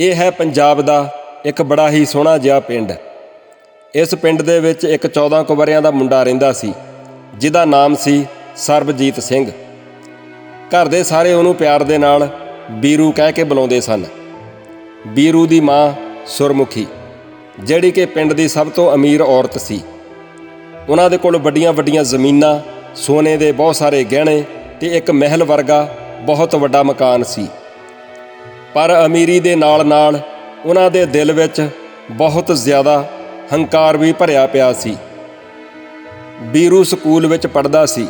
ਇਹ ਹੈ ਪੰਜਾਬ ਦਾ ਇੱਕ ਬੜਾ ਹੀ ਸੋਹਣਾ ਜਿਹਾ ਪਿੰਡ। ਇਸ ਪਿੰਡ ਦੇ ਵਿੱਚ ਇੱਕ 14 ਕੁ ਵਰ੍ਹਿਆਂ ਦਾ ਮੁੰਡਾ ਰਹਿੰਦਾ ਸੀ, ਜਿਹਦਾ ਨਾਮ ਸੀ ਸਰਬਜੀਤ ਸਿੰਘ। ਘਰ ਦੇ ਸਾਰੇ ਉਹਨੂੰ ਪਿਆਰ ਦੇ ਨਾਲ ਬੀਰੂ ਕਹਿ ਕੇ ਬੁਲਾਉਂਦੇ ਸਨ। ਬੀਰੂ ਦੀ ਮਾਂ ਸੁਰਮੁਖੀ, ਜਿਹੜੀ ਕਿ ਪਿੰਡ ਦੀ ਸਭ ਤੋਂ ਅਮੀਰ ਔਰਤ ਸੀ। ਉਹਨਾਂ ਦੇ ਕੋਲ ਵੱਡੀਆਂ ਵੱਡੀਆਂ ਜ਼ਮੀਨਾਂ, ਸੋਨੇ ਦੇ ਬਹੁਤ ਸਾਰੇ ਗਹਿਣੇ ਤੇ ਇੱਕ ਮਹਿਲ ਵਰਗਾ ਬਹੁਤ ਵੱਡਾ ਮਕਾਨ ਸੀ। ਪਰ ਅਮੀਰੀ ਦੇ ਨਾਲ-ਨਾਲ ਉਹਨਾਂ ਦੇ ਦਿਲ ਵਿੱਚ ਬਹੁਤ ਜ਼ਿਆਦਾ ਹੰਕਾਰ ਵੀ ਭਰਿਆ ਪਿਆ ਸੀ। ਬੀਰੂ ਸਕੂਲ ਵਿੱਚ ਪੜਦਾ ਸੀ।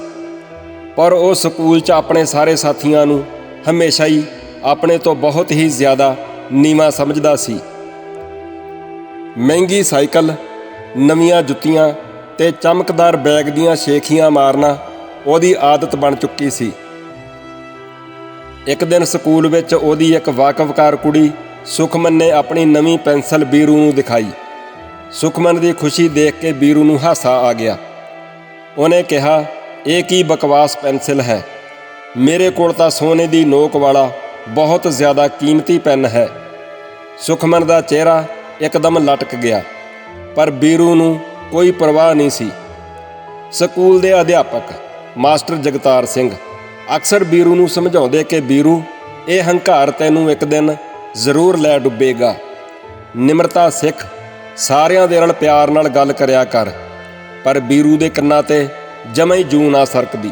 ਪਰ ਉਹ ਸਕੂਲ 'ਚ ਆਪਣੇ ਸਾਰੇ ਸਾਥੀਆਂ ਨੂੰ ਹਮੇਸ਼ਾ ਹੀ ਆਪਣੇ ਤੋਂ ਬਹੁਤ ਹੀ ਜ਼ਿਆਦਾ ਨੀਵਾਂ ਸਮਝਦਾ ਸੀ। ਮਹਿੰਗੀ ਸਾਈਕਲ, ਨਵੀਆਂ ਜੁੱਤੀਆਂ ਤੇ ਚਮਕਦਾਰ ਬੈਗ ਦੀਆਂ ਸ਼ੇਖੀਆਂ ਮਾਰਨਾ ਉਹਦੀ ਆਦਤ ਬਣ ਚੁੱਕੀ ਸੀ। ਇੱਕ ਦਿਨ ਸਕੂਲ ਵਿੱਚ ਉਹਦੀ ਇੱਕ ਵਾਕਫਕਾਰ ਕੁੜੀ ਸੁਖਮਨ ਨੇ ਆਪਣੀ ਨਵੀਂ ਪੈਨਸਲ ਬੀਰੂ ਨੂੰ ਦਿਖਾਈ। ਸੁਖਮਨ ਦੀ ਖੁਸ਼ੀ ਦੇਖ ਕੇ ਬੀਰੂ ਨੂੰ ਹਾਸਾ ਆ ਗਿਆ। ਉਹਨੇ ਕਿਹਾ, ਇਹ ਕੀ ਬਕਵਾਸ ਪੈਨਸਲ ਹੈ? ਮੇਰੇ ਕੋਲ ਤਾਂ ਸੋਨੇ ਦੀ ਨੋਕ ਵਾਲਾ ਬਹੁਤ ਜ਼ਿਆਦਾ ਕੀਮਤੀ ਪੈਨ ਹੈ। ਸੁਖਮਨ ਦਾ ਚਿਹਰਾ ਇੱਕਦਮ ਲਟਕ ਗਿਆ, ਪਰ ਬੀਰੂ ਨੂੰ ਕੋਈ ਪਰਵਾਹ ਨਹੀਂ ਸੀ। ਸਕੂਲ ਦੇ ਅਧਿਆਪਕ, ਮਾਸਟਰ ਜਗਤਾਰ ਸਿੰਘ ਅਕਸਰ ਬੀਰੂ ਨੂੰ ਸਮਝਾਉਂਦੇ ਕਿ ਬੀਰੂ, ਇਹ ਹੰਕਾਰ ਤੈਨੂੰ ਇੱਕ ਦਿਨ ਜ਼ਰੂਰ ਲੈ ਡੁੱਬੇਗਾ। ਨਿਮਰਤਾ ਸਿੱਖ, ਸਾਰਿਆਂ ਦੇ ਨਾਲ ਪਿਆਰ ਨਾਲ ਗੱਲ ਕਰਿਆ ਕਰ, ਪਰ ਬੀਰੂ ਦੇ ਕੰਨਾਂ ਤੇ ਜਮਾਂ ਹੀ ਜੂ ਨਾ ਸਰਕਦੀ।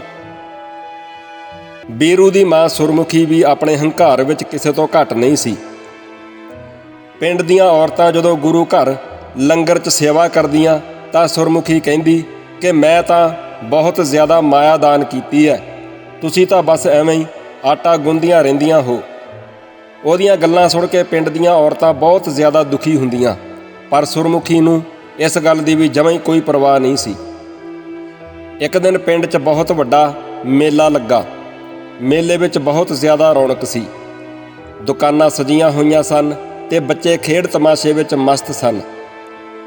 ਬੀਰੂ ਦੀ ਮਾਂ ਸੁਰਮੁਖੀ ਵੀ ਆਪਣੇ ਹੰਕਾਰ ਵਿੱਚ ਕਿਸੇ ਤੋਂ ਘੱਟ ਨਹੀਂ ਸੀ। ਪਿੰਡ ਦੀਆਂ ਔਰਤਾਂ ਜਦੋਂ ਗੁਰੂ ਘਰ ਲੰਗਰ 'ਚ ਸੇਵਾ ਕਰਦੀਆਂ ਤਾਂ ਸੁਰਮੁਖੀ ਕਹਿੰਦੀ ਕਿ ਮੈਂ ਤਾਂ ਬਹੁਤ ਜ਼ਿਆਦਾ ਮਾਇਆ ਦਾਨ ਕੀਤੀ ਹੈ। ਤੁਸੀਂ ਤਾਂ ਬਸ ਐਵੇਂ ਹੀ ਆਟਾ ਗੁੰਦੀਆਂ ਰਹਿੰਦੀਆਂ ਹੋ। ਉਹਦੀਆਂ ਗੱਲਾਂ ਸੁਣ ਕੇ ਪਿੰਡ ਦੀਆਂ ਔਰਤਾਂ ਬਹੁਤ ਜ਼ਿਆਦਾ ਦੁਖੀ ਹੁੰਦੀਆਂ, ਪਰ ਸੁਰਮੁਖੀ ਨੂੰ ਇਸ ਗੱਲ ਦੀ ਵੀ ਜਮਾਂ ਹੀ ਕੋਈ ਪਰਵਾਹ ਨਹੀਂ ਸੀ। ਇੱਕ ਦਿਨ ਪਿੰਡ 'ਚ ਬਹੁਤ ਵੱਡਾ ਮੇਲਾ ਲੱਗਾ। ਮੇਲੇ ਵਿੱਚ ਬਹੁਤ ਜ਼ਿਆਦਾ ਰੌਣਕ ਸੀ। ਦੁਕਾਨਾਂ ਸਜੀਆਂ ਹੋਈਆਂ ਸਨ ਤੇ ਬੱਚੇ ਖੇਡ ਤਮਾਸ਼ੇ ਵਿੱਚ ਮਸਤ ਸਨ।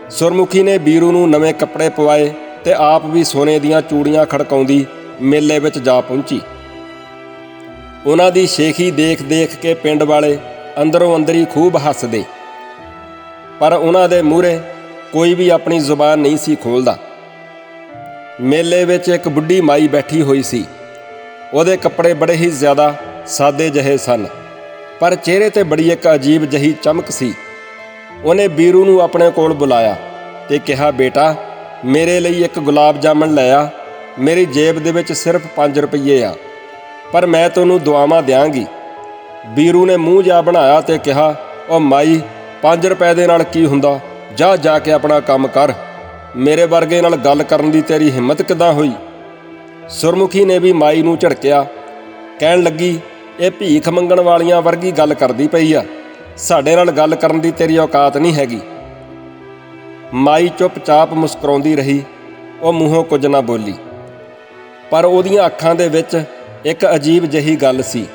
ਸੁਰਮੁਖੀ ਨੇ ਬੀਰੂ ਨੂੰ ਨਵੇਂ ਕੱਪੜੇ ਪਵਾਏ ਤੇ ਆਪ ਵੀ ਸੋਨੇ ਦੀਆਂ ਚੂੜੀਆਂ ਖੜਕਾਉਂਦੀ ਮੇਲੇ ਵਿੱਚ ਜਾ ਪਹੁੰਚੀ। ਉਹਨਾਂ ਦੀ ਸ਼ੇਖੀ ਦੇਖ-ਦੇਖ ਕੇ ਪਿੰਡ ਵਾਲੇ ਅੰਦਰੋਂ ਅੰਦਰੀ ਖੂਬ ਹੱਸਦੇ। ਪਰ ਉਹਨਾਂ ਦੇ ਮੂਹਰੇ ਕੋਈ ਵੀ ਆਪਣੀ ਜ਼ੁਬਾਨ ਨਹੀਂ ਸੀ ਖੋਲਦਾ। ਮੇਲੇ ਵਿੱਚ ਇੱਕ ਬੁੱਢੀ ਮਾਈ ਬੈਠੀ ਹੋਈ ਸੀ। ਉਹਦੇ ਕੱਪੜੇ ਬੜੇ ਹੀ ਜ਼ਿਆਦਾ ਸਾਦੇ ਜਿਹੇ ਸਨ, ਪਰ ਚਿਹਰੇ ਤੇ ਬੜੀ ਇੱਕ ਅਜੀਬ ਜਹੀ ਚਮਕ ਸੀ। ਉਹਨੇ ਬੀਰੂ ਨੂੰ ਆਪਣੇ ਕੋਲ ਬੁਲਾਇਆ ਤੇ ਕਿਹਾ, ਬੇਟਾ, ਮੇਰੇ ਲਈ ਇੱਕ ਗੁਲਾਬ ਜਾਮਣ ਲੈ ਆ ਮੇਰੀ ਜੇਬ ਦੇ ਵਿੱਚ ਸਿਰਫ 5 ਰੁਪਏ ਆ, ਪਰ ਮੈਂ ਤੈਨੂੰ ਦੁਆਵਾਂ ਦਿਆਂਗੀ। ਬੀਰੂ ਨੇ ਮੂੰਹ ਜਾ ਬਣਾਇਆ ਤੇ ਕਿਹਾ ਉਹ ਮਾਈ 5 ਰੁਪਏ ਦੇ ਨਾਲ ਕੀ ਹੁੰਦਾ? ਜਾ ਜਾ ਕੇ ਆਪਣਾ ਕੰਮ ਕਰ। ਮੇਰੇ ਵਰਗੇ ਨਾਲ ਗੱਲ ਕਰਨ ਦੀ ਤੇਰੀ ਹਿੰਮਤ ਕਿਦਾਂ ਹੋਈ? ਸੁਰਮੁਖੀ ਨੇ ਵੀ ਮਾਈ ਨੂੰ ਝੜਕਿਆ। ਕਹਿਣ ਲੱਗੀ, ਇਹ ਭੀਖ ਮੰਗਣ ਵਾਲੀਆਂ ਵਰਗੀ ਗੱਲ ਕਰਦੀ ਪਈ ਆ। ਸਾਡੇ ਨਾਲ ਗੱਲ ਕਰਨ ਦੀ ਤੇਰੀ ਔਕਾਤ ਨਹੀਂ ਹੈਗੀ। ਮਾਈ ਚੁੱਪਚਾਪ ਮੁਸਕਰਾਉਂਦੀ ਰਹੀ। ਉਹ ਮੂੰਹੋਂ ਕੁਝ ਨਾ ਬੋਲੀ। ਪਰ ਉਹਦੀਆਂ ਅੱਖਾਂ ਦੇ ਵਿੱਚ ਇੱਕ ਅਜੀਬ ਜਹੀ ਗੱਲ ਸੀ,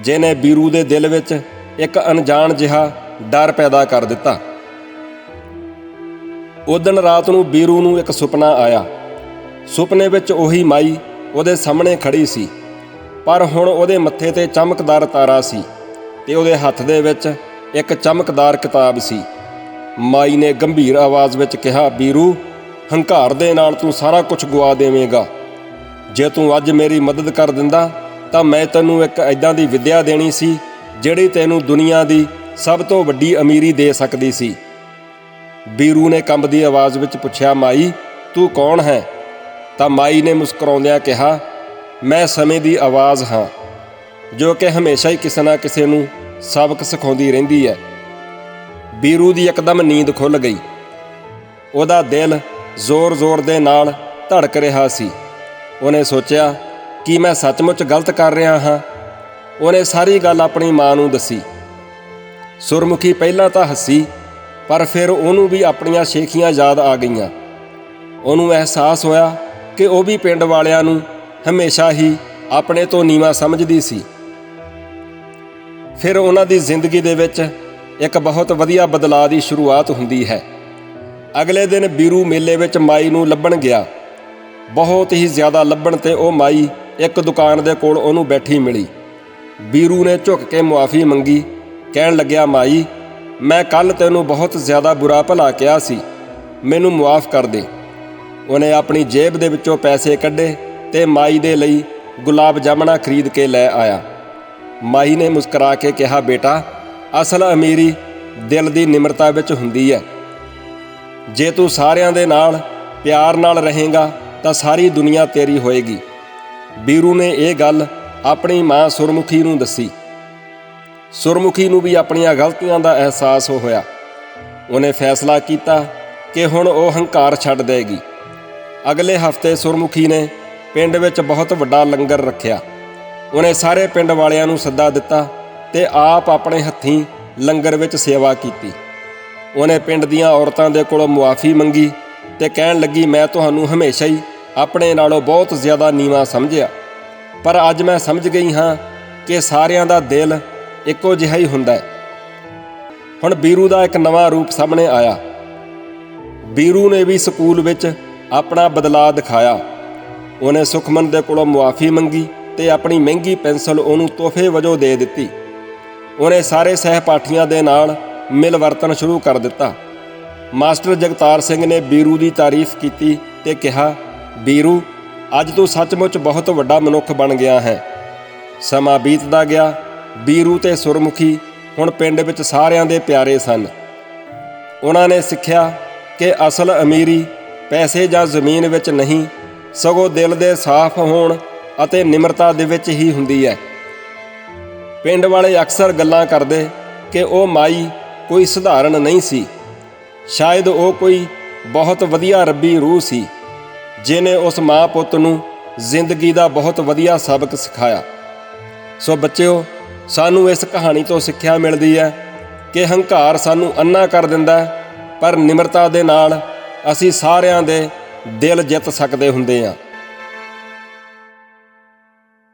ਜਿਹਨੇ ਬੀਰੂ ਦੇ ਦਿਲ ਵਿੱਚ ਇੱਕ ਅਣਜਾਣ ਜਿਹਾ ਡਰ ਪੈਦਾ ਕਰ ਦਿੱਤਾ। ਉਹ ਦਿਨ ਰਾਤ ਨੂੰ ਬੀਰੂ ਨੂੰ ਇੱਕ ਸੁਪਨਾ ਆਇਆ। ਸੁਪਨੇ ਵਿੱਚ ਉਹੀ ਮਾਈ ਉਹਦੇ ਸਾਹਮਣੇ ਖੜੀ ਸੀ, ਪਰ ਹੁਣ ਉਹਦੇ ਮੱਥੇ ਤੇ ਚਮਕਦਾਰ ਤਾਰਾ ਸੀ ਤੇ ਉਹਦੇ ਹੱਥ ਦੇ ਵਿੱਚ ਇੱਕ ਚਮਕਦਾਰ ਕਿਤਾਬ ਸੀ। ਮਾਈ ਨੇ ਗੰਭੀਰ ਆਵਾਜ਼ ਵਿੱਚ ਕਿਹਾ, ਬੀਰੂ, ਹੰਕਾਰ ਦੇ ਨਾਲ ਤੂੰ ਸਾਰਾ ਕੁਝ ਗਵਾ ਦੇਵੇਂਗਾ। ਜੇ ਤੂੰ ਅੱਜ ਮੇਰੀ ਮਦਦ ਕਰ ਦਿੰਦਾ, ਤਾਂ ਮੈਂ ਤੈਨੂੰ ਇੱਕ ਐਦਾਂ ਦੀ ਵਿੱਦਿਆ ਦੇਣੀ ਸੀ, ਜਿਹੜੀ ਤੈਨੂੰ ਦੁਨੀਆ ਦੀ ਸਭ ਤੋਂ ਵੱਡੀ ਅਮੀਰੀ ਦੇ ਸਕਦੀ ਸੀ। ਬੀਰੂ ਨੇ ਕੰਬਦੀ ਆਵਾਜ਼ ਵਿੱਚ ਪੁੱਛਿਆ, ਮਾਈ, ਤੂੰ ਕੌਣ ਹੈ? ਤਾਂ ਮਾਈ ਨੇ ਮੁਸਕਰਾਉਂਦਿਆਂ ਕਿਹਾ, ਮੈਂ ਸਮੇਂ ਦੀ ਆਵਾਜ਼ ਹਾਂ, ਜੋ ਕਿ ਹਮੇਸ਼ਾ ਹੀ ਕਿਸੇ ਨਾ ਕਿਸੇ ਨੂੰ ਸਬਕ ਸਿਖਾਉਂਦੀ ਰਹਿੰਦੀ ਹੈ। ਬੀਰੂ ਦੀ ਇੱਕਦਮ ਨੀਂਦ ਖੁੱਲ ਗਈ। ਉਹਦਾ ਦਿਲ ਜ਼ੋਰ-ਜ਼ੋਰ ਦੇ ਨਾਲ ਧੜਕ ਰਿਹਾ ਸੀ। ਉਹਨੇ ਸੋਚਿਆ ਕਿ ਮੈਂ ਸੱਚਮੁੱਚ ਗਲਤ ਕਰ ਰਿਹਾ ਹਾਂ। ਉਹਨੇ ਸਾਰੀ ਗੱਲ ਆਪਣੀ ਮਾਂ ਨੂੰ ਦੱਸੀ। ਸੁਰਮੁਖੀ ਪਹਿਲਾਂ ਤਾਂ ਹੱਸੀ, ਪਰ ਫਿਰ ਉਹਨੂੰ ਵੀ ਆਪਣੀਆਂ ਸ਼ੇਖੀਆਂ ਯਾਦ ਆ ਗਈਆਂ। ਉਹਨੂੰ ਅਹਿਸਾਸ ਹੋਇਆ ਕਿ ਉਹ ਵੀ ਪਿੰਡ ਵਾਲਿਆਂ ਨੂੰ ਹਮੇਸ਼ਾ ਹੀ ਆਪਣੇ ਤੋਂ ਨੀਵਾ ਸਮਝਦੀ ਸੀ। ਫਿਰ ਉਹਨਾਂ ਦੀ ਜ਼ਿੰਦਗੀ ਦੇ ਵਿੱਚ ਇੱਕ ਬਹੁਤ ਵਧੀਆ ਬਦਲਾਅ ਦੀ ਸ਼ੁਰੂਆਤ ਹੁੰਦੀ ਹੈ। ਅਗਲੇ ਦਿਨ ਬੀਰੂ ਮੇਲੇ ਵਿੱਚ ਮਾਈ ਨੂੰ ਲੱਭਣ ਗਿਆ। ਬਹੁਤ ਹੀ ਜ਼ਿਆਦਾ ਲੱਭਣ ਤੇ ਉਹ ਮਾਈ ਇੱਕ ਦੁਕਾਨ ਦੇ ਕੋਲ ਉਹਨੂੰ ਬੈਠੀ ਮਿਲੀ। ਬੀਰੂ ਨੇ ਝੁੱਕ ਕੇ ਮੁਆਫੀ ਮੰਗੀ। ਕਹਿਣ ਲੱਗਿਆ, ਮਾਈ, ਮੈਂ ਕੱਲ ਤੈਨੂੰ ਬਹੁਤ ਜ਼ਿਆਦਾ ਬੁਰਾ ਭਲਾ ਕਿਹਾ ਸੀ। ਮੈਨੂੰ ਮੁਆਫ ਕਰ ਦੇ। ਉਹਨੇ ਆਪਣੀ ਜੇਬ ਦੇ ਵਿੱਚੋਂ ਪੈਸੇ ਕੱਢੇ ਤੇ ਮਾਈ ਦੇ ਲਈ ਗੁਲਾਬ ਜਾਮਣਾ ਖਰੀਦ ਕੇ ਲੈ ਆਇਆ। ਮਾਈ ਨੇ ਮੁਸਕਰਾ ਕੇ ਕਿਹਾ, ਬੇਟਾ, ਅਸਲ ਅਮੀਰੀ ਦਿਲ ਦੀ ਨਿਮਰਤਾ ਵਿੱਚ ਹੁੰਦੀ ਹੈ। ਜੇ ਤੂੰ ਸਾਰਿਆਂ ਦੇ ਨਾਲ, ਪਿਆਰ ਨਾਲ ਰਹੇਗਾ ਤਾਂ ਸਾਰੀ ਦੁਨੀਆ ਤੇਰੀ ਹੋਏਗੀ। ਬੀਰੂ ਨੇ ਇਹ ਗੱਲ ਆਪਣੀ ਮਾਂ ਸੁਰਮੁਖੀ ਨੂੰ ਦੱਸੀ। ਸੁਰਮੁਖੀ ਨੂੰ ਵੀ ਆਪਣੀਆਂ ਗਲਤੀਆਂ ਦਾ ਅਹਿਸਾਸ ਹੋਇਆ। ਉਹਨੇ ਫੈਸਲਾ ਕੀਤਾ ਕਿ ਹੁਣ ਉਹ ਹੰਕਾਰ ਛੱਡ ਦੇਗੀ। ਅਗਲੇ ਹਫ਼ਤੇ ਸੁਰਮੁਖੀ ਨੇ ਪਿੰਡ ਵਿੱਚ ਬਹੁਤ ਵੱਡਾ ਲੰਗਰ ਰੱਖਿਆ। ਉਹਨੇ ਸਾਰੇ ਪਿੰਡ ਵਾਲਿਆਂ ਨੂੰ ਸੱਦਾ ਦਿੱਤਾ ਤੇ ਆਪ ਆਪਣੇ ਹੱਥੀਂ ਲੰਗਰ ਵਿੱਚ ਸੇਵਾ ਕੀਤੀ। ਉਹਨੇ ਪਿੰਡ ਦੀਆਂ ਔਰਤਾਂ ਦੇ ਕੋਲੋਂ ਮੁਆਫੀ ਮੰਗੀ ਤੇ ਕਹਿਣ ਲੱਗੀ, ਮੈਂ ਤੁਹਾਨੂੰ ਹਮੇਸ਼ਾ ਹੀ ਆਪਣੇ ਨਾਲੋਂ ਬਹੁਤ ਜ਼ਿਆਦਾ ਨੀਵਾਂ ਸਮਝਿਆ। ਪਰ ਅੱਜ ਮੈਂ ਸਮਝ ਗਈ ਹਾਂ ਕਿ ਸਾਰਿਆਂ ਦਾ ਦਿਲ ਇੱਕੋ ਜਿਹਾ ਹੀ ਹੁੰਦਾ ਹੈ। ਹੁਣ ਬੀਰੂ ਦਾ ਇੱਕ ਨਵਾਂ ਰੂਪ ਸਾਹਮਣੇ ਆਇਆ। ਬੀਰੂ ਨੇ ਵੀ ਸਕੂਲ ਵਿੱਚ ਆਪਣਾ ਬਦਲਾਅ ਦਿਖਾਇਆ। ਉਹਨੇ ਸੁਖਮਨ ਦੇ ਕੋਲੋਂ ਮੁਆਫੀ ਮੰਗੀ ਤੇ ਆਪਣੀ ਮਹਿੰਗੀ ਪੈਨਸਲ ਉਹਨੂੰ ਤੋਹਫੇ ਵਜੋਂ ਦੇ ਦਿੱਤੀ। ਉਹਨੇ ਸਾਰੇ ਸਹਿਪਾਠੀਆਂ ਦੇ ਨਾਲ ਮਿਲ ਵਰਤਨ ਸ਼ੁਰੂ ਕਰ ਦਿੱਤਾ। ਮਾਸਟਰ ਜਗਤਾਰ ਸਿੰਘ ਨੇ ਬੀਰੂ ਦੀ ਤਾਰੀਫ ਕੀਤੀ ਤੇ ਕਿਹਾ ਬੀਰੂ, ਅੱਜ ਤੂੰ ਸੱਚਮੁੱਚ ਬਹੁਤ ਵੱਡਾ ਮਨੁੱਖ ਬਣ ਗਿਆ ਹੈ। ਸਮਾਂ ਬੀਤਦਾ ਗਿਆ, ਬੀਰੂ ਤੇ ਸੁਰਮੁਖੀ ਹੁਣ ਪਿੰਡ ਵਿੱਚ ਸਾਰਿਆਂ ਦੇ ਪਿਆਰੇ ਸਨ। ਉਹਨਾਂ ਨੇ ਸਿੱਖਿਆ ਕਿ ਅਸਲ ਅਮੀਰੀ ਪੈਸੇ ਜਾਂ ਜ਼ਮੀਨ ਵਿੱਚ ਨਹੀਂ, ਸਗੋਂ ਦਿਲ ਦੇ ਸਾਫ਼ ਹੋਣ ਅਤੇ ਨਿਮਰਤਾ ਦੇ ਵਿੱਚ ਹੀ ਹੁੰਦੀ ਹੈ। ਪਿੰਡ ਵਾਲੇ ਅਕਸਰ ਗੱਲਾਂ ਕਰਦੇ ਕਿ ਉਹ ਮਾਈ ਕੋਈ ਸਧਾਰਨ ਨਹੀਂ ਸੀ। ਸ਼ਾਇਦ ਉਹ ਕੋਈ ਬਹੁਤ ਵਧੀਆ ਰੱਬੀ ਰੂਹ ਸੀ। ਜਿਨੇ ਉਸ ਮਾਂ ਪੁੱਤ ਨੂੰ ਜ਼ਿੰਦਗੀ ਦਾ ਬਹੁਤ ਵਧੀਆ ਸਬਕ ਸਿਖਾਇਆ। ਸੋ ਬੱਚਿਓ, ਸਾਨੂੰ ਇਸ ਕਹਾਣੀ ਤੋਂ ਸਿੱਖਿਆ ਮਿਲਦੀ ਹੈ ਕਿ ਹੰਕਾਰ ਸਾਨੂੰ ਅੰਨਾ ਕਰ ਦਿੰਦਾ ਹੈ, ਪਰ ਨਿਮਰਤਾ ਦੇ ਨਾਲ ਅਸੀਂ ਸਾਰਿਆਂ ਦੇ ਦਿਲ ਜਿੱਤ ਸਕਦੇ ਹੁੰਦੇ ਹਾਂ।